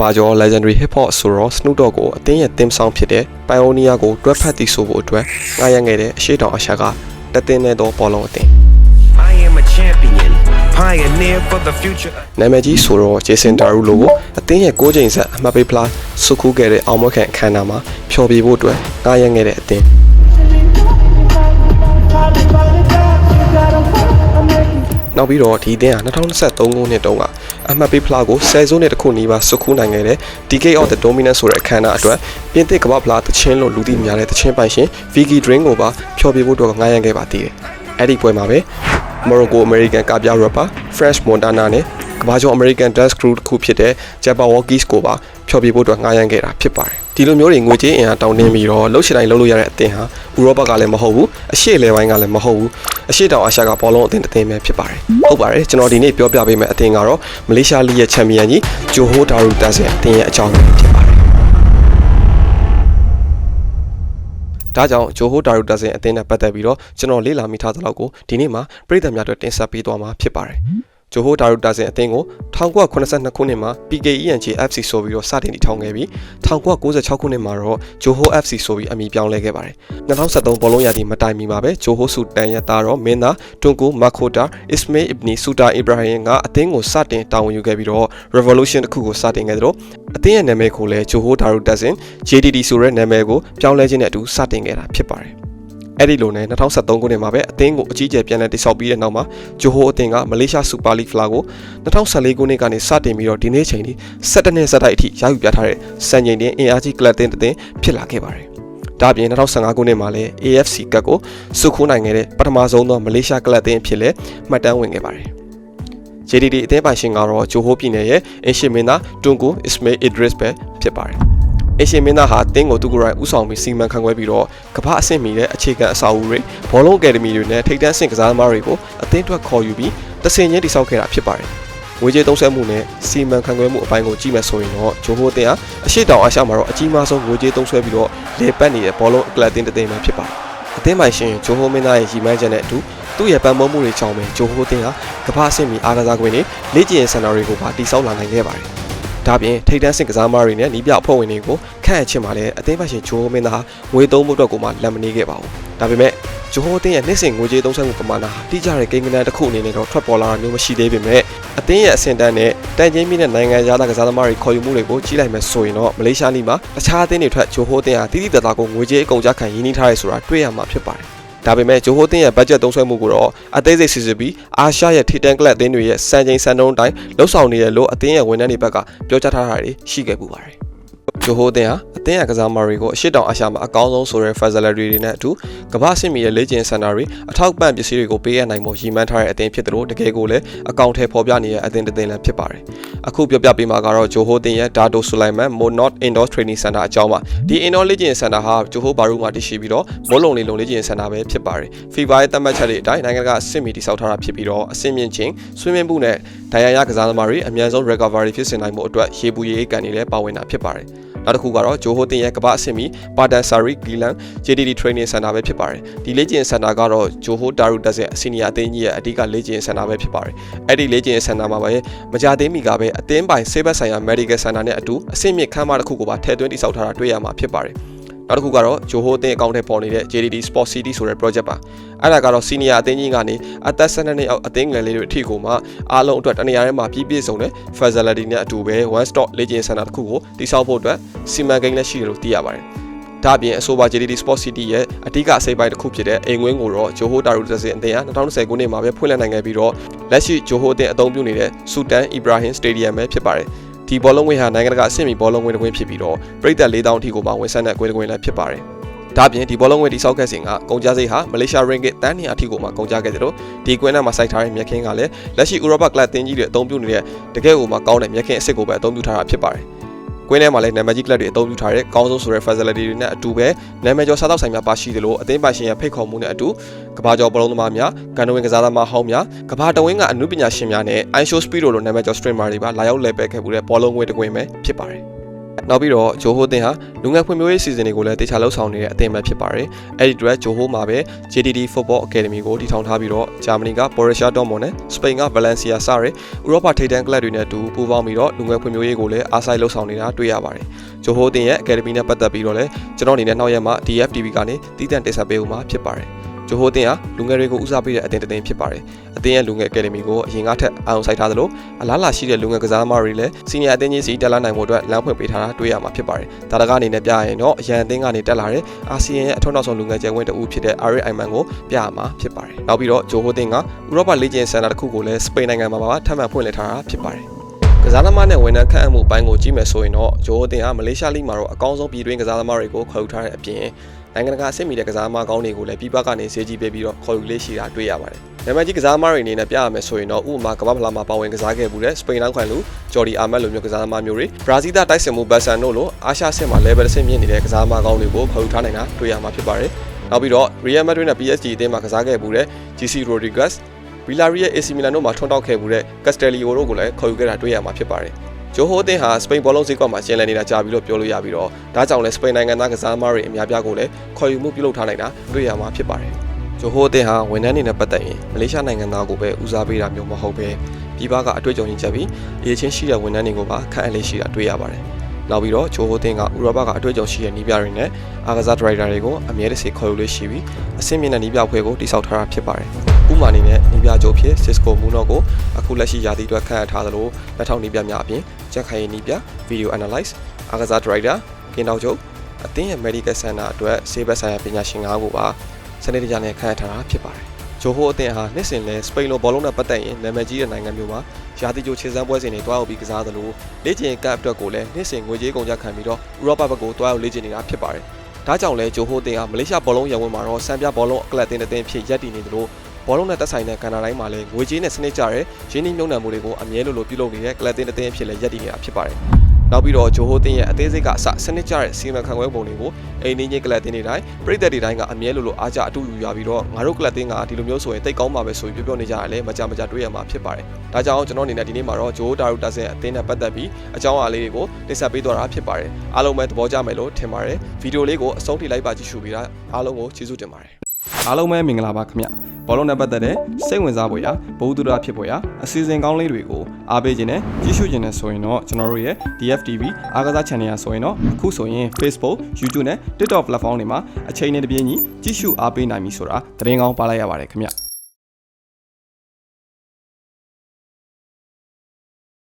ဘာကျော် legendary hip hop ဆိုတော့ Snoop Dogg ကိုအသင်းရဲ့ theme song ဖြစ်တဲ့ Pioneer ကိုတွဲဖက်တည်ဆိုဖို့အတွက်ငှားရမ်းခဲ့တဲ့အရှိတောင်အရှာကတသင်းနဲ့တော့ဘောလုံးအသင်း I am a champion, pioneer for the future. နာမည်ကြီးဆိုတော့ Jason Derulo ကိုအသင်းရဲ့6ချိန်ဆက်အမှတ်ပေးဖလားစုခုခဲ့တဲ့အောင်မွေးခံအခမ်းအနားမှာဖျော်ဖြေဖို့အတွက်ငှားရမ်းခဲ့တဲ့အသင်း နောက်ပြီးတော့ဒီအသင်းဟာ2023ခုနှစ်တုန်းကအမှတ်ပေးဖလားကို10စုနှစ်တစ်ခုနီးပါးစုခုနိုင်ခဲ့တဲ့ Decade of the Dominant ဆိုတဲ့အခမ်းအနားအတွက်ပြင်သစ်ကမ္ဘာဖလားတချင်းလို့လူသိများတဲ့တချင်းပိုင်ရှင် Vicky Drink ကိုပါဖျော်ဖြေဖို့အတွက်ငှားရမ်းခဲ့ပါသေးတယ်။အဲ့ဒီပွဲမှာပဲ Morocco American ကပြ rapper Fresh Montana နဲ့ကမ္ဘာကျော် American dance crew တစ်ခုဖြစ်တဲ့ Jabberwockies ကိုပါဖျော်ဖြေဖို့အတွက်ငှားရမ်းခဲ့တာဖြစ်ပါတယ်။ဒီလိုမျိုးတွေငွေကြေးအင်အားတောင်းတင်းပြီးတော့လှုပ်ရှင်တိုင်းလှုပ်လို့ရတဲ့အသင်းဟာဥရောပကလည်းမဟုတ်ဘူးအရှေ့လေပိုင်းကလည်းမဟုတ်ဘူးအရှေ့တောင်အာရှကဘောလုံးအသင်းတစ်သင်းပဲဖြစ်ပါတယ်။ဟုတ်ပါတယ်ကျွန်တော်ဒီနေ့ပြောပြပေးမယ့်အသင်းကတော့မလေးရှားလိရဲ့ချန်ပီယံကြီးဂျိုဟိုဒါရူတက်ဆင်အသင်းရဲ့အကြောင်းပဲဖြစ်ပါတယ်။ ဒါကြောင့်ဂျိုဟိုဒါရူတက်ဆင်အသင်းနဲ့ပတ်သက်ပြီးတော့ကျွန်တော်လေ့လာမိထားသလောက်ကိုဒီနေ့မှာပြည်သက်များအတွက်တင်ဆက်ပေးသွားမှာဖြစ်ပါတယ်။ ဂျိုဟိုဒါရူတာစင်အသင်းကို1982ခုနှစ်မှာ PKENG FC ဆိုပြီးတော့စတင်တည်ထောင်ခဲ့ပြီး1996ခုနှစ်မှာတော့ဂျိုဟို FC ဆိုပြီးအမည်ပြောင်းလဲခဲ့ပါတယ်2023ဘောလုံးရာသီမတိုင်မီမှာပဲဂျိုဟိုဆူတန်ရဲ့သားတော့မင်းသားတွန်ကူမာခိုတာအစ်မေအစ်နီဆူတာအီဘရာဟင်ကအသင်းကိုစတင်တာဝန်ယူခဲ့ပြီးတော့ Revolution တစ်ခုကိုစတင်ခဲ့သလိုအသင်းရဲ့နာမည်ကိုလည်းဂျိုဟိုဒါရူတာစင် JDD ဆိုတဲ့နာမည်ကိုပြောင်းလဲခြင်းနဲ့အတူစတင်ခဲ့တာဖြစ်ပါတယ် အဲ့ဒီလိုနဲ့2023ခုနှစ်မှာပဲအသင်းကိုအကြီးအကျယ်ပြန်လည်တည်ဆောက်ပြီးတဲ့နောက်မှာဂျိုဟိုအသင်းကမလေးရှားစူပါလိဖလာကို2014ခုနှစ်ကနေစတင်ပြီးတော့ဒီနေ့ချိန်ထိ17နှစ်ဆက်တိုက်အထိရယူပြထားတဲ့စံချိန်တင်အင်အားကြီးကလပ်တင်တဲ့ဖြစ်လာခဲ့ပါတယ်။ဒါ့အပြင်2015ခုနှစ်မှာလည်း AFC ကပ်ကိုစုခိုးနိုင်ခဲ့တဲ့ပထမဆုံးသောမလေးရှားကလပ်တင်အဖြစ်လည်းမှတ်တမ်းဝင်ခဲ့ပါတယ်။ JDD အသင်းပိုင်ရှင်ကတော့ဂျိုဟိုပြည်နယ်ရဲ့အင်ရှင်မင်းသားတွန်ကိုအစ်မေအစ်ဒရစ်ပဲဖြစ်ပါတယ်။ အရှင်မင်းသားဟာတင်းကိုသူကိုယ်တိုင်ဥဆောင်ပြီးစီမံခန့်ခွဲပြီးတော့ကမ္ဘာအဆင့်မီတဲ့အခြေခံအစာအုပ်တွေဘောလုံးအကယ်ဒမီတွေနဲ့ထိပ်တန်းအဆင့်ကစားသမားတွေကိုအသင်းအတွက်ခေါ်ယူပြီးတဆင်ချင်းတိစောက်ခဲ့တာဖြစ်ပါတယ်။ငွေကြေးသုံးစွဲမှုနဲ့စီမံခန့်ခွဲမှုအပိုင်းကိုကြည့်မယ်ဆိုရင်တော့ဂျိုဟိုအသင်းဟာအရှိတောင်အာရှမှာတော့အကြီးမားဆုံးငွေကြေးသုံးစွဲပြီးတော့လေပတ်နေတဲ့ဘောလုံးအကလပ်အသင်းတစ်သင်းပဲဖြစ်ပါတယ်။အသင်းပိုင်ရှင်ဂျိုဟိုမင်းသားရဲ့ရည်မှန်းချက်နဲ့အတူသူ့ရဲ့ပံ့ပိုးမှုတွေကြောင့်ပဲဂျိုဟိုအသင်းဟာကမ္ဘာအဆင့်မီအားကစားကွင်းတွေလေ့ကျင့်ရေးစင်တာတွေကိုပါတည်ဆောက်လာနိုင်ခဲ့ပါတယ်။ ဒါပြင်ထိပ်တန်းစင်ကစားသမားတွေနဲ့နီးပြအဖွဲ့ဝင်တွေကိုခန့်အပ်ခြင်းမှာလည်းအသင်းပိုင်ရှင်ဂျိုဟိုမင်းသားငွေသုံးမှုအတွက်ကိုမှလက်မနေခဲ့ပါဘူး။ဒါပေမဲ့ဂျိုဟိုအသင်းရဲ့နှစ်စဉ်ငွေကြေးသုံးစွဲမှုပမာဏဟာတိကျတဲ့ကိန်းဂဏန်းတစ်ခုအနေနဲ့တော့ထွက်ပေါ်လာတာမျိုးမရှိသေးပေမဲ့အသင်းရဲ့အဆင့်တန်းနဲ့တန်ချင်းမြင့်တဲ့နိုင်ငံခြားသားကစားသမားတွေခေါ်ယူမှုတွေကိုကြီးလိုက်မယ်ဆိုရင်တော့မလေးရှားလီမှာတခြားအသင်းတွေထက်ဂျိုဟိုအသင်းဟာတိတိတသားကိုငွေကြေးအကုန်ကြခံရင်းနှီးထားရဲဆိုတာတွေ့ရမှာဖြစ်ပါတယ်။ ဒါပေမဲ့ဂျိုဟိုတင်ရဲ့ဘတ်ဂျက်သုံးစွဲမှုကိုတော့အသေးစိတ်စစ်စစ်ပြီးအာရှရဲ့ထိတန်ကလပ်အသင်းတွေရဲ့စံချိန်စံနှုန်းတိုင်းလှုပ်ဆောင်နေရလို့အသင်းရဲ့ဝန်ထမ်းတွေဘက်ကပြောကြားထားတာတွေရှိခဲ့ပူပါတယ်။ ဂျိုဟိုတင်ဟာအသင်းရဲ့ကစားသမားတွေကိုအရှိတောင်အာရှမှာအကောင်းဆုံးဆိုတဲ့ facility တွေနဲ့အတူကမ္ဘာစစ်မီရဲ့လေ့ကျင့်စင်တာတွေအထောက်ပံ့ပစ္စည်းတွေကိုပေးအပ်နိုင်မှုရည်မှန်းထားတဲ့အသင်းဖြစ်တယ်လို့တကယ်ကိုလည်းအကောင့်ထဲဖော်ပြနေတဲ့အသင်းတစ်သင်းလည်းဖြစ်ပါတယ်။အခုပြောပြပေးမှာကတော့ဂျိုဟိုတင်ရဲ့ဒါတိုဆူလိုက်မန်မိုနော့ indoor training center အကြောင်းပါ။ဒီ indoor လေ့ကျင့်စင်တာဟာဂျိုဟိုဘာရူမှာတည်ရှိပြီးတော့မိုးလုံလေးလုံလေ့ကျင့်စင်တာပဲဖြစ်ပါတယ်။ FIFA ရဲ့သတ်မှတ်ချက်တွေအတိုင်းနိုင်ငံကအဆင့်မီတိစောက်ထားတာဖြစ်ပြီးတော့အဆင့်မြင့်ခြင်း swimming pool နဲ့ဒဏ်ရာရကစားသမားတွေအများဆုံး recovery ဖြစ်စေနိုင်မှုအတွက်ရေပူရေအိတ်ကန်တွေလည်းပါဝင်တာဖြစ်ပါတယ်။နောက်တစ်ခုကတော့ဂျိုဟိုတင်ရဲ့ကမ္ဘာအဆင့်မီပါတန်ဆာရီဂီလန် JDD Training Center ပဲဖြစ်ပါတယ်ဒီလေ့ကျင့်စင်တာကတော့ဂျိုဟိုတာရူတက်ရဲ့အစီနီယာအသင်းကြီးရဲ့အဓိကလေ့ကျင့်စင်တာပဲဖြစ်ပါတယ်အဲ့ဒီလေ့ကျင့်စင်တာမှာပဲမကြသေးမီကပဲအသင်းပိုင်ဆေးဘက်ဆိုင်ရာ Medical Center နဲ့အတူအဆင့်မြင့်ခန်းမတစ်ခုကိုပါထည့်သွင်းတည်ဆောက်ထားတာတွေ့ရမှာဖြစ်ပါတယ် နောက်တစ်ခုကတော့ဂျိုဟိုအသင်းအကောင့်ထဲပေါ်နေတဲ့ JDD Sport City ဆိုတဲ့ project ပါအဲ့ဒါကတော့ senior အသင်းကြီးကနေအသက်12နှစ်အောက်အသင်းငယ်လေးတွေအထိကိုမှအားလုံးအတွက်တနေရာထဲမှာပြည့်ပြည့်စုံတဲ့ facility နဲ့အတူပဲ one stop လေ့ကျင့်စင်တာတစ်ခုကိုတည်ဆောက်ဖို့အတွက်စီမံကိန်းလည်းရှိတယ်လို့သိရပါတယ်ဒါအပြင်အဆိုပါ JDD Sport City ရဲ့အဓိကအစိပ်ပိုင်းတစ်ခုဖြစ်တဲ့အိမ်ဝင်းကိုတော့ဂျိုဟိုတာရူတက်စင်အသင်းဟာ2020ခုနှစ်မှာပဲဖွင့်လှစ်နိုင်ခဲ့ပြီးတော့လက်ရှိဂျိုဟိုအသင်းအသုံးပြုနေတဲ့ဆူတန်အီဘရာဟင်စတေဒီယမ်ပဲဖြစ်ပါတယ် ဒီဘောလုံးဝင်းဟာနိုင်ငံတကာအဆင့်မီဘောလုံးဝင်းတစ်ဝင်းဖြစ်ပြီးတော့ပြည်သက်4000အထိကိုမှဝင်ဆက်တဲ့ကွင်းတစ်ကွင်းလည်းဖြစ်ပါတယ်ဒါအပြင်ဒီဘောလုံးဝင်းတိစောက်ခဲ့စဉ်ကကုန်ကြစိတ်ဟာမလေးရှားရင်းဂစ်တန်း200အထိကိုမှကုန်ကြခဲ့တယ်လို့ဒီကွင်းထဲမှာစိုက်ထားတဲ့မြက်ခင်းကလည်းလက်ရှိဥရောပကလပ်တင်းကြီးတွေအသုံးပြုနေတဲ့တကယ်ကိုမှကောင်းတဲ့မြက်ခင်းအစ်စ်ကိုပဲအသုံးပြုထားတာဖြစ်ပါတယ် ကွင်းထဲမှာလည်းနာမည်ကြီးကလပ်တွေအသုံးပြုထားတဲ့ကောင်းဆုံးဆိုတဲ့ facility တွေနဲ့အတူပဲနာမည်ကျော်စားတော့ဆိုင်များပါရှိသလိုအသင်းပိုင်ရှင်ရဲ့ဖိတ်ခေါ်မှုနဲ့အတူကဘာကျော်ပလုံးသမားများကန်နဝင်းကစားသမားဟောင်းများကဘာတဝင်းကအမှုပညာရှင်များနဲ့ iShow Speed လိုနာမည်ကျော် streamer တွေပါလာရောက်လဲပယ်ခဲ့မှုတဲ့ဘောလုံးငွေတကွင်းပဲဖြစ်ပါတယ် နောက်ပြီးတော့ဂျိုဟိုအသင်းဟာလူငယ်ဖွံ့ဖြိုးရေးစီစဉ်တွေကိုလည်းတေချာလှုပ်ဆောင်နေတဲ့အသင်းပဲဖြစ်ပါတယ်အဲ့ဒီအတွက်ဂျိုဟိုမှာပဲ JDD Football Academy ကိုတည်ထောင်ထားပြီးတော့ဂျာမနီက Borussia Dortmund နဲ့စပိန်က Valencia စတဲ့ဥရောပထိပ်တန်းကလပ်တွေနဲ့အတူပူးပေါင်းပြီးတော့လူငယ်ဖွံ့ဖြိုးရေးကိုလည်းအားစိုက်လှုပ်ဆောင်နေတာတွေ့ရပါတယ်ဂျိုဟိုအသင်းရဲ့ Academy နဲ့ပတ်သက်ပြီးတော့လည်းကျွန်တော်အနေနဲ့နောက်ရက်မှာ DFTV ကနေတည်တံ့တင်ဆက်ပေးဦးမှာဖြစ်ပါတယ် ဂျိုဟိုအသင်းဟာလူငယ်တွေကိုဦးစားပေးတဲ့အသင်းတစ်သင်းဖြစ်ပါတယ်အသင်းရဲ့လူငယ်အကယ်ဒမီကိုအရင်ကထက်အောင်စိုက်ထားသလိုအလားလာရှိတဲ့လူငယ်ကစားသမားတွေလည်းစီနီယာအသင်းကြီးစီတက်လာနိုင်ဖို့အတွက်လမ်းဖွင့်ပေးထားတာတွေ့ရမှာဖြစ်ပါတယ်။ဒါတကားအနေနဲ့ပြရရင်တော့အရန်အသင်းကနေတက်လာတဲ့အာဆီယံရဲ့အထွတ်နောက်ဆုံးလူငယ်ကျယ်ဝင်းတအူဖြစ်တဲ့ Ari Ayman ကိုပြရမှာဖြစ်ပါတယ်။နောက်ပြီးတော့ဂျိုဟိုတင်ကဥရောပလေ့ကျင့်စင်တာတစ်ခုကိုလည်းစပိန်နိုင်ငံမှာပါထပ်မံဖွင့်လှစ်ထားတာဖြစ်ပါတယ်။ကစားသမားနဲ့ဝန်ထမ်းခန့်အပ်မှုအပိုင်းကိုကြည့်မယ်ဆိုရင်တော့ဂျိုဟိုတင်ကမလေးရှားလိမှာတော့အကောင်းဆုံးပြည်တွင်းကစားသမားတွေကိုခေါ်ယူထားတဲ့အပြင် နိုင်ငံတကာအဆင့်မီတဲ့ကစားသမားကောင်းတွေကိုလည်းပြည်ပကနေဈေးကြီးပေးပြီးတော့ခေါ်ယူလေးရှိတာတွေ့ရပါတယ်။နာမည်ကြီးကစားသမားတွေအနေနဲ့ပြရမယ်ဆိုရင်တော့ဥပမာကမ္ဘာဖလားမှာပါဝင်ကစားခဲ့မှုတဲ့စပိန်နောက်ခွန်လူဂျော်ဒီအာမက်လိုမျိုးကစားသမားမျိုးတွေဘရာဇီးသားတိုက်စင်မှုဘတ်ဆန်တို့လိုအာရှအဆင့်မှာ level အဆင့်မြင့်နေတဲ့ကစားသမားကောင်းတွေကိုခေါ်ယူထားနိုင်တာတွေ့ရမှာဖြစ်ပါတယ်။နောက်ပြီးတော့ Real Madrid နဲ့ PSG အသင်းမှာကစားခဲ့မှုတဲ့ GC Rodriguez Villarreal AC Milan တို့မှာထွန်းတောက်ခဲ့မှုတဲ့ Castellio တို့ကိုလည်းခေါ်ယူခဲ့တာတွေ့ရမှာဖြစ်ပါတယ်။ ဂျိုဟိုအသင်းဟာစပိန်ဘောလုံးဈေးကွက်မှာကျင်းလည်နေတာကြာပြီလို့ပြောလို့ရပြီးတော့ဒါကြောင့်လဲစပိန်နိုင်ငံသားကစားသမားတွေအများပြားကိုလည်းခေါ်ယူမှုပြုလုပ်ထားနိုင်တာတွေ့ရမှာဖြစ်ပါတယ်။ဂျိုဟိုအသင်းဟာဝန်ထမ်းတွေနဲ့ပတ်သက်ရင်မလေးရှားနိုင်ငံသားကိုပဲဦးစားပေးတာမျိုးမဟုတ်ပဲပြည်ပကအတွေ့အကြုံရင်းချက်ပြီးအရေးချင်းရှိတဲ့ဝန်ထမ်းတွေကိုပါခန့်အပ်လေးရှိတာတွေ့ရပါတယ်။နောက်ပြီးတော့ဂျိုဟိုအသင်းကဥရောပကအတွေ့အကြုံရှိတဲ့နီးပြတွေနဲ့အားကစားဒရိုက်တာတွေကိုအမြဲတစေခေါ်ယူလေးရှိပြီးအဆင့်မြင့်တဲ့နီးပြဖွဲ့ကိုတိစောက်ထားတာဖြစ်ပါတယ်။ဥပမာအနေနဲ့နီးပြချုပ်ဖြစ် Cisco Muno ကိုအခုလက်ရှိရာသီအတွက်ခန့်အပ်ထားသလိုလက်ထောက်နီးပြများအပြင် ကြက်ခိုင်နီးပြ Video Analyze အားကစားဒရိုက်တာကင်းတောက်ချုပ်အသင်းရဲ့ Medical Center အတွက်ဆေးဘက်ဆိုင်ရာပညာရှင်၅ကိုပါစနစ်တကျနဲ့ခန့်အပ်ထားတာဖြစ်ပါတယ်။ဂျိုဟိုအသင်းဟာနှစ်စဉ်လဲစပိန်လိုဘောလုံးနဲ့ပတ်သက်ရင်နာမည်ကြီးတဲ့နိုင်ငံမျိုးမှာရာသီကြိုခြေစမ်းပွဲစဉ်တွေတွားရောက်ပြီးကစားသလိုလေ့ကျင့်ကပ်အတွက်ကိုလည်းနှစ်စဉ်ငွေကြေးကုန်ကျခံပြီးတော့ဥရောပဘက်ကိုတွားရောက်လေ့ကျင့်နေတာဖြစ်ပါတယ်။ဒါကြောင့်လဲဂျိုဟိုအသင်းဟာမလေးရှားဘောလုံးရန်ဝင်မှာတော့စံပြဘောလုံးအကလပ်အသင်းတစ်သင်းဖြစ်ရပ်တည်နေသလို ဘောလုံးနဲ့သက်ဆိုင်တဲ့ကဏ္ဍတိုင်းမှာလည်းငွေကြေးနဲ့စနစ်ကျတဲ့ရင်းနှီးမြှုပ်နှံမှုတွေကိုအမြဲလိုလိုပြုလုပ်နေတဲ့ကလပ်အသင်းတစ်သင်းဖြစ်လည်းရပ်တည်နေတာဖြစ်ပါတယ်။နောက်ပြီးတော့ဂျိုဟိုတင်ရဲ့အသေးစိတ်ကအစစနစ်ကျတဲ့စီမံခန့်ခွဲပုံတွေကိုအိမ်နေချင်းကလပ်တင်တွေတိုင်းပြည်သက်တွေတိုင်းကအမြဲလိုလိုအားကြအတူယူရပြီးတော့ငါတို့ကလပ်တင်ကဒီလိုမျိုးဆိုရင်တိတ်ကောင်းပါပဲဆိုပြီးပြောပြောနေကြရလဲမကြမကြတွေ့ရမှာဖြစ်ပါတယ်။ဒါကြောင့်ကျွန်တော်အနေနဲ့ဒီနေ့မှာတော့ဂျိုတာရူတာဆင်အသင်းနဲ့ပတ်သက်ပြီးအကြောင်းအရာလေးတွေကိုတင်ဆက်ပေးသွားတာဖြစ်ပါတယ်။အားလုံးပဲသဘောကျမယ်လို့ထင်ပါတယ်။ဗီဒီယိုလေးကိုအဆုံးထိလိုက်ပါကြည့်ရှုပြီးတာအားလုံးကိုကျေးဇူးတင်ပါတယ်။အားလုံးပဲမင်္ဂလာပါခင်ဗျ ဘောလုံးနဲ့ပတ်သက်တဲ့စိတ်ဝင်စားဖို့ရဘုဒ္ဓရာဖြစ်ဖို့ရအစီအစဉ်ကောင်းလေးတွေကိုအားပေးခြင်းနဲ့ကြည့်ရှုခြင်းနဲ့ဆိုရင်တော့ကျွန်တော်တို့ရဲ့ DFTV အားကစား channel ရဆိုရင်တော့အခုဆိုရင် Facebook YouTube နဲ့ TikTok platform တွေမှာအချိန်နဲ့တပြေးညီကြည့်ရှုအားပေးနိုင်ပြီဆိုတာသတင်းကောင်းပါလိုက်ရပါတယ်ခင်ဗျ